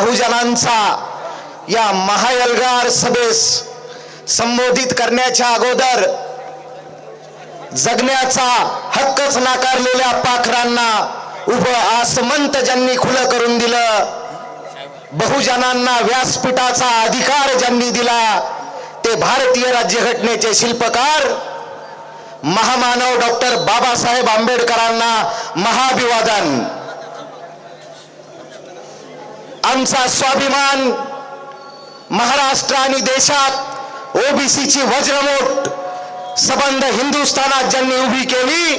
बहुजनांचा या महायलगार सभेस संबोधित करण्याच्या अगोदर जगण्याचा हक्कच नाकारलेल्या पाखरांना उभं आसमंत ज्यांनी खुलं करून दिलं बहुजनांना व्यासपीठाचा अधिकार ज्यांनी दिला ते भारतीय राज्यघटनेचे शिल्पकार महामानव डॉक्टर बाबासाहेब आंबेडकरांना महाभिवादन आमचा स्वाभिमान महाराष्ट्र आणि देशात ओबीसीची वज्रमोट संबंध हिंदुस्थानात ज्यांनी उभी केली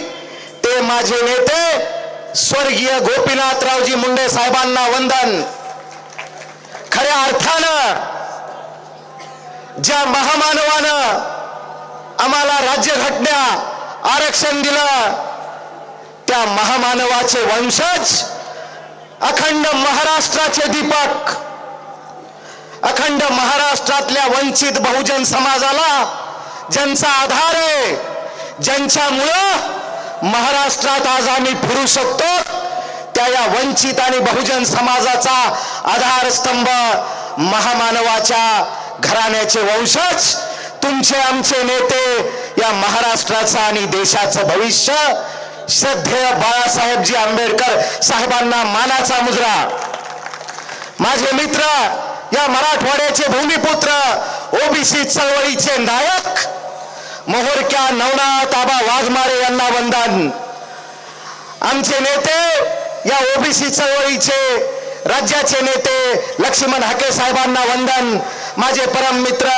ते माझे नेते स्वर्गीय गोपीनाथरावजी मुंडे साहेबांना वंदन. खऱ्या अर्थानं ज्या महामानवानं आम्हाला राज्यघटना आरक्षण दिलं त्या महामानवाचे वंशज अखंड महाराष्ट्राचे दीपक. अखंड महाराष्ट्रातल्या वंचित बहुजन समाजाला ज्यांचा आधार आहे ज्यांच्यामुळं महाराष्ट्रात आज आम्ही फिरू शकतो त्या या वंचित आणि बहुजन समाजाचा आधारस्तंभ महामानवाच्या घराण्याचे वंशज तुमचे आमचे नेते या महाराष्ट्राचं आणि देशाचं भविष्य श्रद्धेय बाळासाहेबजी आंबेडकर साहेबांना मानाचा मुजरा. माझे मित्र या मराठवाड्याचे भूमिपुत्र ओबीसी चळवळीचे नायक मोहोरक्या नवनाथ आबा वाघमारे यांना वंदन. आमचे नेते या ओबीसी चळवळीचे राज्याचे नेते लक्ष्मण हाके साहेबांना वंदन. माझे परम मित्र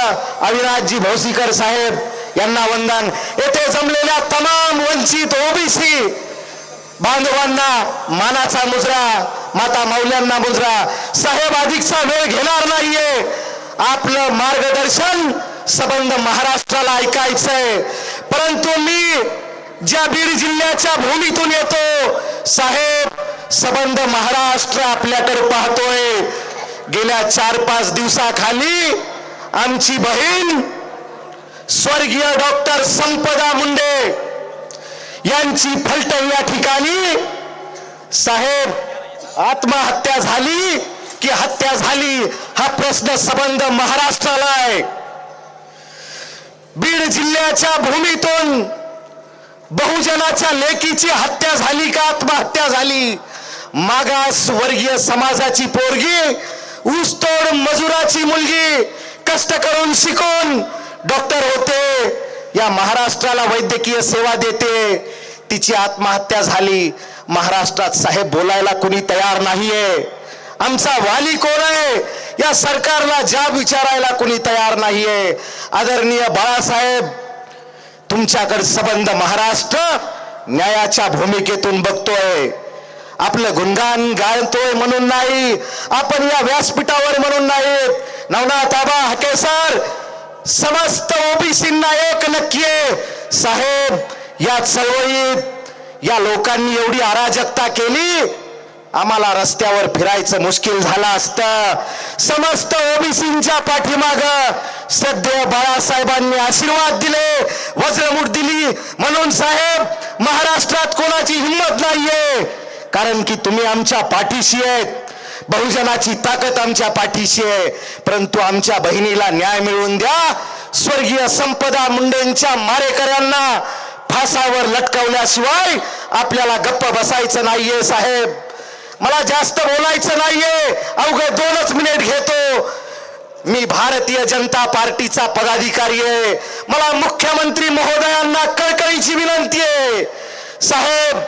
अविनाशजी भोसीकर साहेब यांना वंदन. येथे जमलेल्या तमाम वंचित ओबीसी बांधवांना मानाचा मुजरा माता मौल्यांना मुजरा. साहेब अधिकचा वेळ घेणार नाहीये. आपलं मार्गदर्शन संबंध महाराष्ट्राला ऐकायचंय. परंतु मी ज्या बीड जिल्ह्याच्या भूमीतून येतो साहेब संबंध महाराष्ट्र आपल्याकडे पाहतोय. गेल्या चार पाच दिवसाखाली आमची बहीण स्वर्गीय डॉक्टर संपदा मुंडे यांची फलटण या ठिकाणी. साहेब आत्महत्या झाली की हत्या झाली हा प्रश्न संबंध महाराष्ट्राला आहे. बीड जिल्ह्याच्या भूमीतून बहुजनाच्या लेकीची हत्या झाली का आत्महत्या झाली? मागास वर्गीय समाजाची पोरगी ऊसतोड मजुराची मुलगी कष्ट करून शिकून डॉक्टर होते या महाराष्ट्राला वैद्यकीय सेवा देते. तिची आत्महत्या झाली. महाराष्ट्रात साहेब बोलायला कुणी तयार नाहीये. आमचा वाली कोण आहे? या सरकारला ज्या विचारायला कुणी तयार नाहीये. आदरणीय बाळासाहेब तुमच्याकडे संबंध महाराष्ट्र न्यायाच्या भूमिकेतून बघतोय. आपलं गुणगान गायतोय म्हणून नाही. आपण या व्यासपीठावर म्हणून नाहीत. नवनाथ आबा हके सर समस्त ओबीसींना एक नक्की आहे. साहेब या चळवळीत या लोकांनी एवढी अराजकता केली आम्हाला रस्त्यावर फिरायचं मुश्किल झालं असतं. समस्त ओबीसींच्या पाठीमाग सध्या बाळासाहेबांनी आशीर्वाद दिले वज्रमूठ दिली. म्हणून साहेब महाराष्ट्रात कोणाची हिंमत नाहीये. कारण की तुम्ही आमच्या पाठीशी आहेत. बहुजनाची ताकद आमच्या पाठीशी आहे. परंतु आमच्या बहिणीला न्याय मिळवून द्या. स्वर्गीय संपदा मुंडेंच्या मारेकऱ्यांना फासावर लटकवल्याशिवाय आपल्याला गप्प बसायचं नाहीये साहेब. मला जास्त बोलायचं नाहीये. अवघं दोनच मिनिट घेतो. मी भारतीय जनता पार्टीचा पदाधिकारी आहे. मला मुख्यमंत्री महोदयांना कळकळीची विनंती आहे. साहेब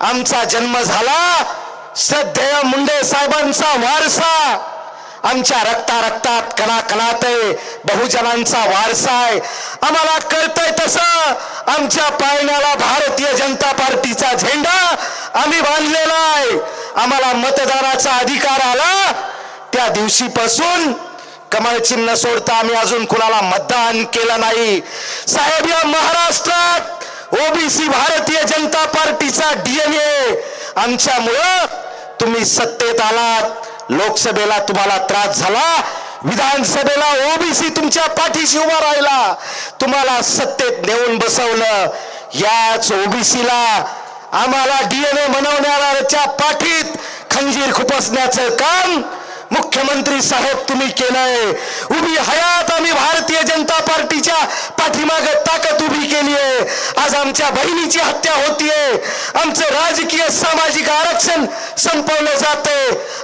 आमचा जन्म झाला. सध्या मुंडे साहेबांचा वारसा. आमच्या रक्ता रक्तात कणा कणात आहे. बहुजनांचा वारसा आहे. आम्हाला कळतंय तसं. आमच्या पाळण्याला भारतीय जनता पार्टीचा झेंडा आम्ही बांधलेला आहे. आम्हाला मतदानाचा अधिकार आला. त्या दिवशीपासून कमळ चिन्ह सोडता आम्ही अजून कुणाला मतदान केलं नाही. साहेब या महाराष्ट्रात ओबीसी भारतीय जनता पार्टीचा डीएनए आमच्यामुळं तुम्ही सत्तेत आलात लोकसभेला तुम्हाला त्रास झाला विधानसभेला ओबीसी तुमच्या पाठीशी उभा राहिला. तुम्हाला सत्तेत नेऊन बसवलं. याच ओबीसीला आम्हाला डीएनए बनवणाऱ्याच्या पाठीत खंजीर खुपसण्याचं काम मुख्यमंत्री साहेब तुम्ही केलंय. उभी हयात आम्ही भारतीय जनता पार्टीच्या पाठीमागे ताकद उभी केली आहे आमच्या बहिणीची हत्या होतीये. आमचं राजकीय सामाजिक आरक्षण संपवलं जाते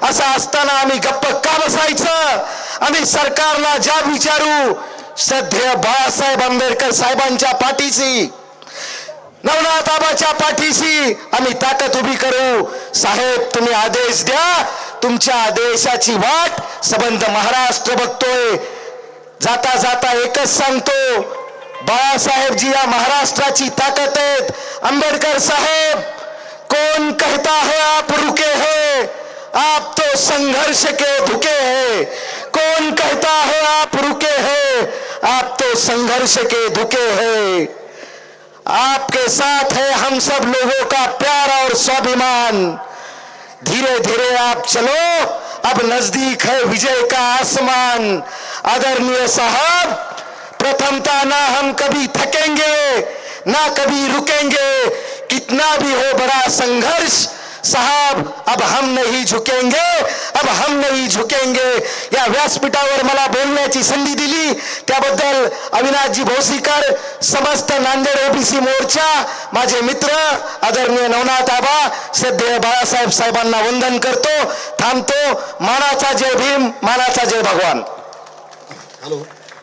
असं असताना आम्ही गप्प का बसायचं? आम्ही सरकारला ज्या विचारू सध्या बाळासाहेब आंबेडकर साहेबांच्या पाठीशी नवनाथाबाच्या पाठीशी आम्ही ताकद उभी करू. साहेब तुम्ही आदेश द्या. तुमच्या आदेशाची वाट सबंध महाराष्ट्र बघतोय. जाता जाता एकच सांगतो बाळासाहेबजी या महाराष्ट्राची ताकद आहेत. अंबेडकर साहेब कौन कहता है आप रुके हैं? आप तो संघर्ष के धुके हैं. कौन कहता है आप रुके हैं? आप तो संघर्ष के धुके हैं. आपके साथ है हम सब लोगों का प्यार और स्वाभिमान. धीरे धीरे आप चलो. अब नज़दीक है विजय का आसमान. आदरणीय साहब प्रथमता ना हम कभी थकेंगे, ना कभी रुकेंगे। कितना भी हो बड़ा संघर्ष, साहब, अब हम नहीं झुकेंगे, अब हम नहीं झुकेंगे। या व्यासपीठावर मला बोलण्याची संधी दिली, त्याबद्दल अविनाशजी भोसीकर, समस्त नांदेड ओबीसी मोर्चा, माझे मित्र, आदरणीय नवनाथ आबा, श्रद्धेय बाळासाहेब साहेबांना वंदन करतो, थांबतो. मानाचा जय भीम, मानाचा जय भगवान. हॅलो.